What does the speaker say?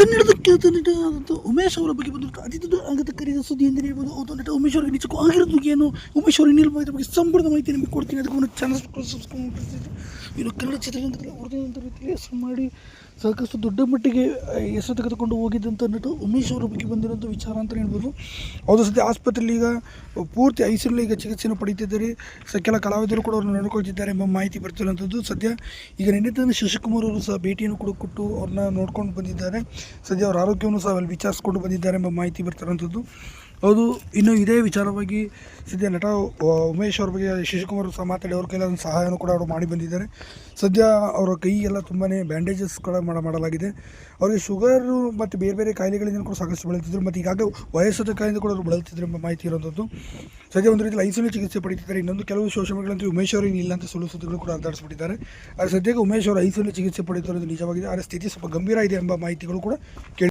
ಕನ್ನಡದ ಖ್ಯಾತ ನಟ ಉಮೇಶ್ ಅವರ ಬಗ್ಗೆ ಬಂದು ಅತಿ ದೊಡ್ಡ ಆಗತ ಕರೆದ ಸುದ್ದಿ ಎಂದರೆ ಹೇಳ್ಬೋದು. ಹೌದು ನಟ ಉಮೇಶ್ ಅವರಿಗೆ ನಿಜಕ್ಕೂ ಆಗಿರೋದು ಏನು? ಉಮೇಶ್ ಅವರ ಇನ್ನಿಲ್ ಬಗ್ಗೆ ಸಂಪೂರ್ಣ ಮಾಹಿತಿ ನಿಮಗೆ ಕೊಡ್ತೀನಿ. ಅದಕ್ಕೆ ಒಂದು ಚಾನಲ್ ಇನ್ನು ಕನ್ನಡ ಚಿತ್ರರಂಗದಲ್ಲಿ ಅವ್ರದ್ದಂಥ ರೀತಿಯಲ್ಲಿ ಹೆಸರು ಮಾಡಿ ಸಾಕಷ್ಟು ದೊಡ್ಡ ಮಟ್ಟಿಗೆ ಹೆಸರು ತೆಗೆದುಕೊಂಡು ಹೋಗಿದ್ದಂಥ ನಟ ಉಮೇಶ್ ಅವರ ಬಗ್ಗೆ ಬಂದಿರೋಂಥ ವಿಚಾರ ಅಂತ ಹೇಳ್ಬೋದು. ಹೌದು, ಸದ್ಯ ಆಸ್ಪತ್ರೆಯಲ್ಲಿ ಈಗ ಪೂರ್ತಿ ಐಸಿಯಲ್ಲಿ ಈಗ ಚಿಕಿತ್ಸೆಯನ್ನು ಪಡೀತಿದ್ದಾರೆ ಸ ಕೆಲ ಕಲಾವಿದರು ಕೂಡ ಅವ್ರನ್ನ ನೋಡ್ಕೊಳ್ತಿದ್ದಾರೆ ಎಂಬ ಮಾಹಿತಿ ಬರ್ತಿರುವಂಥದ್ದು ಸದ್ಯ ಈಗ ನಿನ್ನೆ ತಾನೇ ಶಶಿಕುಮಾರ್ ಅವರು ಸಹ ಭೇಟಿಯನ್ನು ಕೂಡ ಕೊಟ್ಟು ಅವ್ರನ್ನ ನೋಡ್ಕೊಂಡು ಬಂದಿದ್ದಾರೆ. ಸದ್ಯ ಅವರ ಆರೋಗ್ಯವನ್ನು ಸಹ ಅಲ್ಲಿ ವಿಚಾರಿಸ್ಕೊಂಡು ಬಂದಿದ್ದಾರೆ ಎಂಬ ಮಾಹಿತಿ ಬರ್ತಾರಂಥದ್ದು. ಹೌದು, ಇನ್ನು ಇದೇ ವಿಚಾರವಾಗಿ ಸದ್ಯ ನಟ ಉಮೇಶ್ ಅವ್ರ ಬಗ್ಗೆ ಶಶಿಕುಮಾರ್ ಸಹ ಮಾತಾಡಿ ಅವ್ರ ಕೈಯಲ್ಲಿ ಒಂದು ಸಹಾಯವನ್ನು ಕೂಡ ಅವರು ಮಾಡಿ ಬಂದಿದ್ದಾರೆ. ಸದ್ಯ ಅವರ ಕೈಗೆಲ್ಲ ತುಂಬಾ ಬ್ಯಾಂಡೇಜಸ್ಗಳ ಮಾಡ ಮಾಡಲಾಗಿದೆ. ಅವರಿಗೆ ಶುಗರು ಮತ್ತು ಬೇರೆ ಬೇರೆ ಕಾಯಿಲೆಗಳಿಂದ ಕೂಡ ಸಾಕಷ್ಟು ಬಳಲ್ತಿದ್ರು ಮತ್ತು ಈಗಾಗಲೇ ವಯಸ್ಸಾದ ಕಾಯಿಲೆ ಕೂಡ ಅವರು ಬಳಲ್ತಿದ್ರು ಎಂಬ ಮಾಹಿತಿ ಇರುವಂಥದ್ದು. ಸದ್ಯ ಒಂದು ರೀತಿಯಲ್ಲಿ ಐಸೋಲೇಟ್ ಚಿಕಿತ್ಸೆ ಪಡೀತಿದ್ದಾರೆ ಇನ್ನೊಂದು ಕೆಲವು ಶೋಷಣೆಗಳಂತೂ ಉಮೇಶ್ ಅವರಿಗೆ ಇಲ್ಲ ಅಂತ ಸುಳ್ಳು ಸುದ್ದಿಗಳು ಕೂಡ ಅಂತಾಡಿಸ್ಬಿಟ್ಟಿದ್ದಾರೆ ಆದರೆ ಸದ್ಯಕ್ಕೆ ಉಮೇಶ್ ಅವರು ಐಸೋಲೇಟ್ ಚಿಕಿತ್ಸೆ ಪಡೆಯುತ್ತಿರೋದು ನಿಜವಾಗಿದೆ. ಆದರೆ ಸ್ಥಿತಿ ಸ್ವಲ್ಪ ಗಂಭೀರ ಇದೆ ಎಂಬ ಮಾಹಿತಿಗಳು ಕೂಡ que